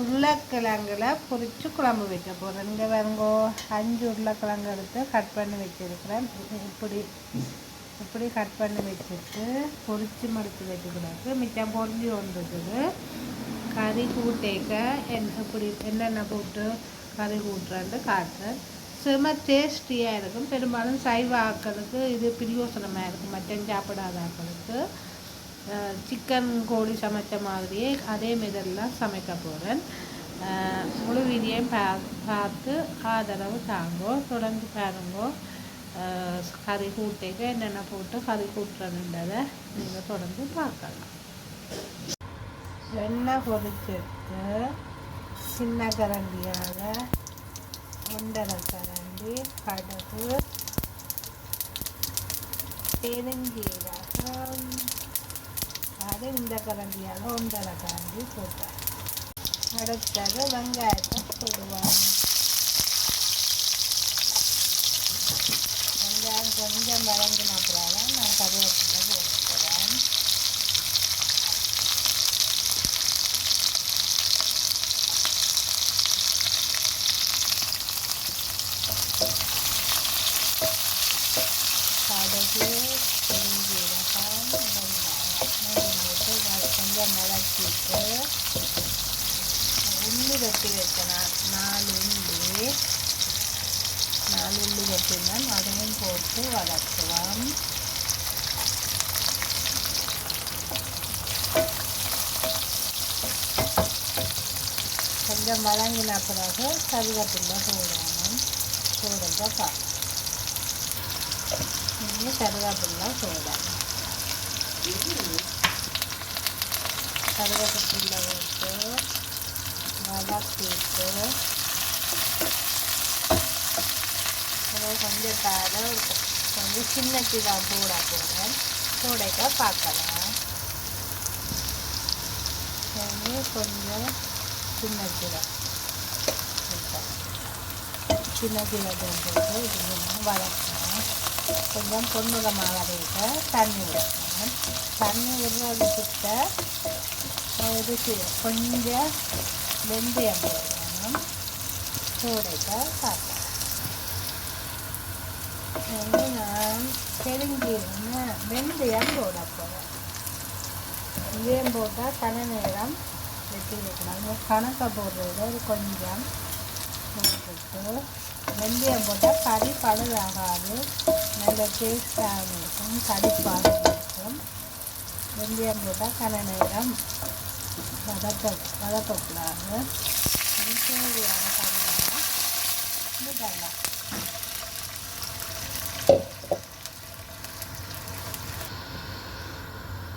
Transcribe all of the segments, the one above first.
உருளைக்கிழங்குல பொரித்து குழம்பு வைக்க போகிறேன் இங்கே வேறுங்கோ அஞ்சு உருளைக்கிழங்கு எடுத்து கட் பண்ணி வச்சிருக்கிறேன். இப்படி இப்படி கட் பண்ணி வச்சுட்டு பொரித்து மடித்து வச்சுக்கூடாது மிச்சம் பொரிஞ்சு வந்துருக்குது. கறி கூட்டேக்க என் இப்படி என்னென்ன போட்டு கறி கூட்டுறான்ட்டு காட்டுறேன். சும்மா டேஸ்டியாக இருக்கும். பெரும்பாலும் சைவ ஆக்களுக்கு இது பிரியோசனமாக இருக்கும். மட்டன் சாப்பிடாத ஆக்களுக்கு. சிக்கன் கோழி சமைத்த மாதிரியே அதே மெதெல்லாம் சமைக்க போகிறேன் முழு வீதியையும் பா பார்த்து ஆதரவு தாங்கோ தொடர்ந்து பாருங்கோ. கறி கூட்டைக்கு என்னென்ன போட்டு கறி கூட்டுறதுன்றதை நீங்கள் தொடர்ந்து பார்க்கலாம். எண்ணெய் பொரிச்சிட்டு சின்ன கரண்டியாக ஒன்றரை கரண்டி கடுகு பெருஞ்சீரகம் அது இந்த கரண்டியால் ஒன்றரை கரண்டி போட்டேன் அடுத்தது வெங்காயத்தை போடுவாங்க வெங்காயம் கொஞ்சம் வதங்கின நான் கருவேப்பிலை போட்டுக்கிறேன் கடுகு பெருஞ்சீரகம் வெங்காயம் மூணு போட்டு வ- கொஞ்சம் வதக்கிட்டு உள்ளி வெட்டி வைக்கணும் நாலு உள்ளி நாலு உள்ளி வெட்டினேன் அதையும் போட்டு வதக்குவோம் கொஞ்சம் வதங்கின பிறகு கருவேப்பிலை போடணும். போடுறத பார்க்கலாம் இனி கருவேப்பிலை போடணும். கருவேப்பிலை போட்டு வதக்கிட்டு அப்புறம் கொஞ்சம் தர கொஞ்சம் சின்ன சீரகம் போட போகிறேன் போடைக்க பார்க்கலாம். கொஞ்சம் சின்ன சீரகம் சின்ன சீரகம் போட்டு இது வளர்க்கணும் கொஞ்சம் பொன்னிறமாக வரையிட்ட தண்ணி விடணும் தண்ணி விடுறது கிட்ட இது கொஞ்சம் வெந்தயம் போடணும் போடைக்க வந்து நான் பெருஞ்சீரகம் வெந்தயம் போட போகிறேன் வெந்தயம் போட்டால் கன நேரம் வெட்டி கணக்கை போடுறது ஒரு கொஞ்சம் போட்டுட்டு வெந்தயம் போட்டால் கறி பழுதாகாது. நல்ல டேஸ்டாக இருக்கும் கறிப்பாக இருக்கும் வெந்தயம் போட்டால் கன நேரம் வதக்க வதக்கக்கூடாது தேவையான தண்ணியை விடலாம்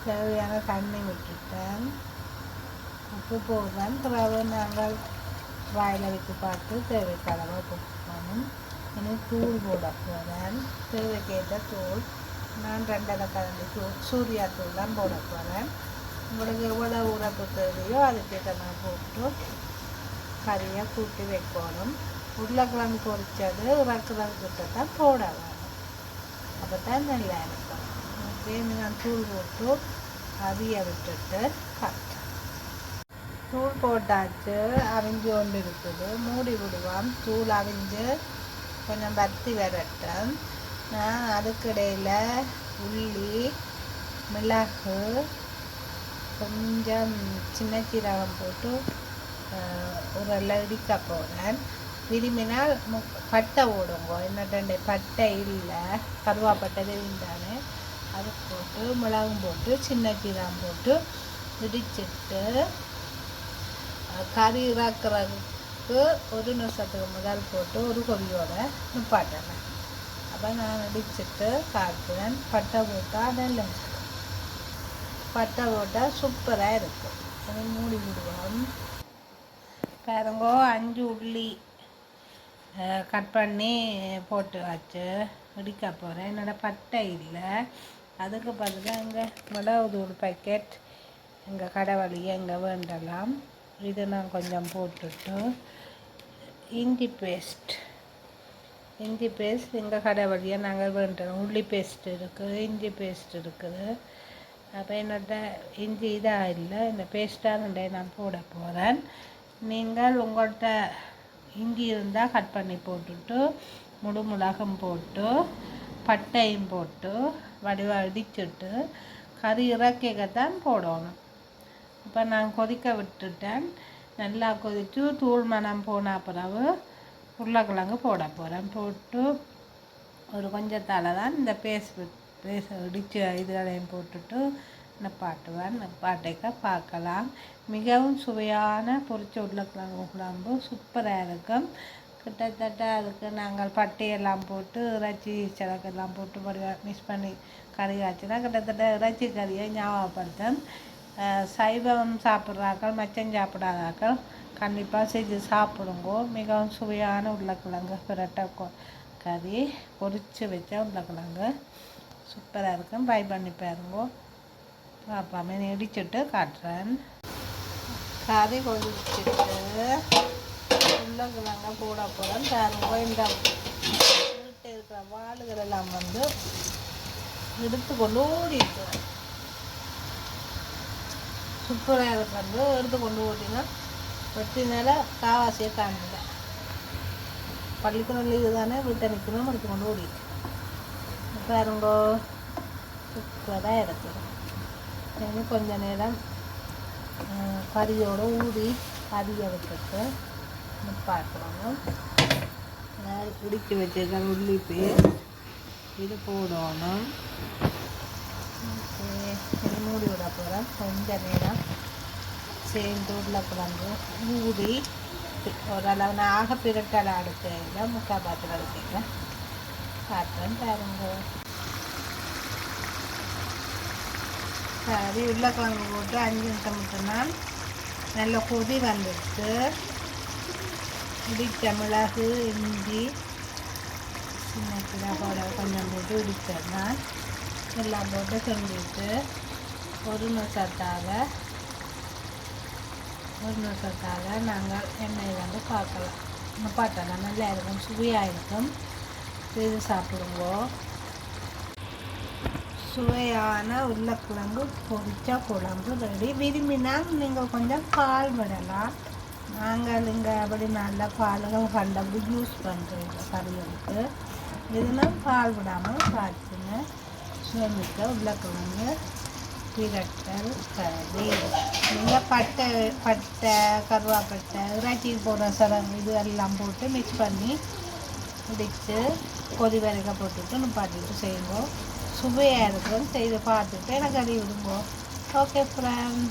தேவையான தண்ணி விட்டுட்டேன். உப்பு போடுறேன். பிறகு நாங்கள் வாயில் வைத்து பார்த்து தேவைக்கு அளவு உப்பு போடணும். இனி தூள் போட போகிறேன் தேவைக்கேற்ற தூள். நான் ரெண்டரை கரண்டி தூள் சூர்யா தூள் தான் போட போகிறேன் உங்களுக்கு எவ்வளோ உரப்பு தேவையோ அதுக்கேற்ற நான் போட்டு கறியை கூட்டி வைக்கணும் உருளைக்கிழங்கு பொரிச்சது இறக்குறதுக்கிட்ட தான் போட வேணும் அப்போ தான் நல்லா இருக்கும் ஓகே நான் தூள் போட்டு அவிய விட்டுட்டு காட்டுறேன் தூள் போட்டாச்சு அவிஞ்சு கொண்டு இருக்குது மூடி விடுவோம் தூள் அவிஞ்சு கொஞ்சம் பத்தி வரட்டும் நான் அதுக்கிடையில் உள்ளி மிளகு கொஞ்சம் சின்ன சீரகம் போட்டு ஒரு எல்லாம் இடிக்க போகிறேன் விரும்பினால் மு- பட்டை ஓடுங்க என்னட்டே பட்டை இல்லை கருவாப்பட்டை தெரிந்தானே அது போட்டு மிளகும் போட்டு சின்ன சீரகம் போட்டு இடிச்சிட்டு கறி இறக்குறதுக்கு ஒரு நிமிஷத்துக்கு முதல் போட்டு ஒரு கொதியோட நிப்பாட்டுறேன் அப்போ நான் இடிச்சிட்டு காட்டுறேன் பட்டை போட்டால் அதெல்லாம் பட்டை போட்டால் சூப்பராக இருக்கும் அதை மூடி விடுவோம். பாருங்கோ அஞ்சு உள்ளி கட் பண்ணி போட்டு வச்சு இடிக்க போகிறேன் என்னோட பட்டை இல்லை. அதுக்கு பதிலாக இங்கே மிளகு தூள் பேக்கெட் எங்கள் கடை வழியை இங்கே வேண்டலாம். இதை நான் கொஞ்சம் போட்டுட்டு இஞ்சி பேஸ்ட் இஞ்சி பேஸ்ட் எங்கள் கடை வழியாக நாங்கள் வேண்டுறோம். உள்ளி பேஸ்ட் இருக்குது இஞ்சி பேஸ்ட் இருக்குது. அப்போ என்னோட இஞ்சி இதாக இல்லை இந்த பேஸ்ட்டாக நான் போட போகிறேன் நீங்கள் உங்கள்கிட்ட இஞ்சி இருந்தால் கட் பண்ணி போட்டுட்டு முழு மிளகும் போட்டு பட்டையும் போட்டு வடிவ அடிச்சுட்டு கறி இறக்கிக்கத்தான் போடணும். இப்போ நான் கொதிக்க விட்டுட்டேன். நல்லா கொதித்து தூள் மணம் போன பிறகு உருளைக்கிழங்கு போட போகிறேன் போட்டு ஒரு கொஞ்சத்தால் தான் இந்த பேஸ்ட் பேச இடித்த இதுகளையும் போட்டுட்டு நிப்பாட்டுவேன் பாட்டைக்க பார்க்கலாம். மிகவும் சுவையான பொரிச்ச உருளைக்கிழங்கு குழம்பு. சூப்பராக இருக்கும். கிட்டத்தட்ட அதுக்கு நாங்கள் பட்டையெல்லாம் போட்டு இறைச்சி சிலக்கெல்லாம் போட்டு வடிவா மிக்ஸ் பண்ணி கறி காய்ச்சினா கிட்டத்தட்ட இறைச்சி கறியை ஞாபகப்படுத்தும். சைவம் சாப்பிட்றாக்கள் மச்சம் சாப்பிடாதாக்கள் கண்டிப்பாக செஞ்சு சாப்பிடுங்கோ. மிகவும் சுவையான உருளைக்கிழங்கு பிரட்டை கொ- கறி பொரித்து வச்ச உருளைக்கிழங்கு. சூப்பராக இருக்கும் ட்ரை பண்ணி பாருங்கோ. பாப்பாமே இடிச்சுட்டு காட்டுறேன். கறி கொதிச்சுட்டு உருளைக்கிழங்க போட போகிறேன் பாருங்க இந்த வீட்டில் இருக்கிற வாளுகள் எல்லாம் வந்து எடுத்து கொண்டு ஓடிட்டு சூப்பராக இருக்கிறது எடுத்து கொண்டு ஓட்டினா வெட்டினால காவாசியை காணல பள்ளிக்கூடம் லீவு தானே வீட்டை நிற்கணும் எடுத்து கொண்டு ஓடிட்டு. பாருங்கோ சூப்பராக இருக்குது இனி கொஞ்ச நேரம் கறியோடு ஊறி கறியை விட்டுட்டு பார்க்கணும் நான் இடித்து வச்சிருக்க உள்ளி இது போடணும். இது மூடி விட போகிறேன் கொஞ்ச நேரம் சேர்ந்து உருளைக்கிழங்கு ஊறி ஓரளவு நான் ஆக பிரட்டலை அடுத்த முக்கால் பாத்திரம் எடுத்துக்கிறேன் காட்டுறேன் பாருங்க. சரி உருளைக்கிழங்கு போட்டு அஞ்சு நிமிஷம் மட்டும்தான். நல்ல கொதி வந்துடுச்சு. இடித்த மிளகு இஞ்சி சின்ன கிடாப்போட கொஞ்சம் போட்டு இடித்தேன் எல்லாம் போட்டு செஞ்சுட்டு ஒரு நிமிஷத்தால் ஒரு நிமிஷத்தால் நாங்கள் எண்ணெய் வந்து பார்க்கலாம். பார்த்தோன்னா நல்லா இருக்கும் சுவையாக இருக்கும். இது சாப்பிடுங்கோ சுவையான உருளைக்கிழங்கு பொரிச்ச குழம்பு ரெடி விரும்பினால் நீங்கள் கொஞ்சம் பால் விடலாம். நாங்கள் இங்கே அப்படி நல்ல பால்கள் கண்டபடி யூஸ் பண்ணுறோம் கறிகளுக்கு. இதுனா பால் விடாமல் பார்த்துங்க சுவைமிக்க உருளைக்கிழங்கு பிரட்டல் கறி. நீங்கள் பட்டை பட்டை கருவாப்பட்டை இறைச்சி போடுற சரம் இது எல்லாம் போட்டு மிக்ஸ் பண்ணி இடித்து கொதி வரைக்க போட்டுட்டு நிப்பாட்டிட்டு செய்வோம் சுவையாக இருக்கும். செய்து பார்த்துட்டு எனக்கு அதை விடுவோம் ஓகே ஃப்ரெண்ட்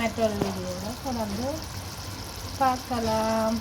மற்றொரு வீடியோவில் தொடர்ந்து பார்க்கலாம்.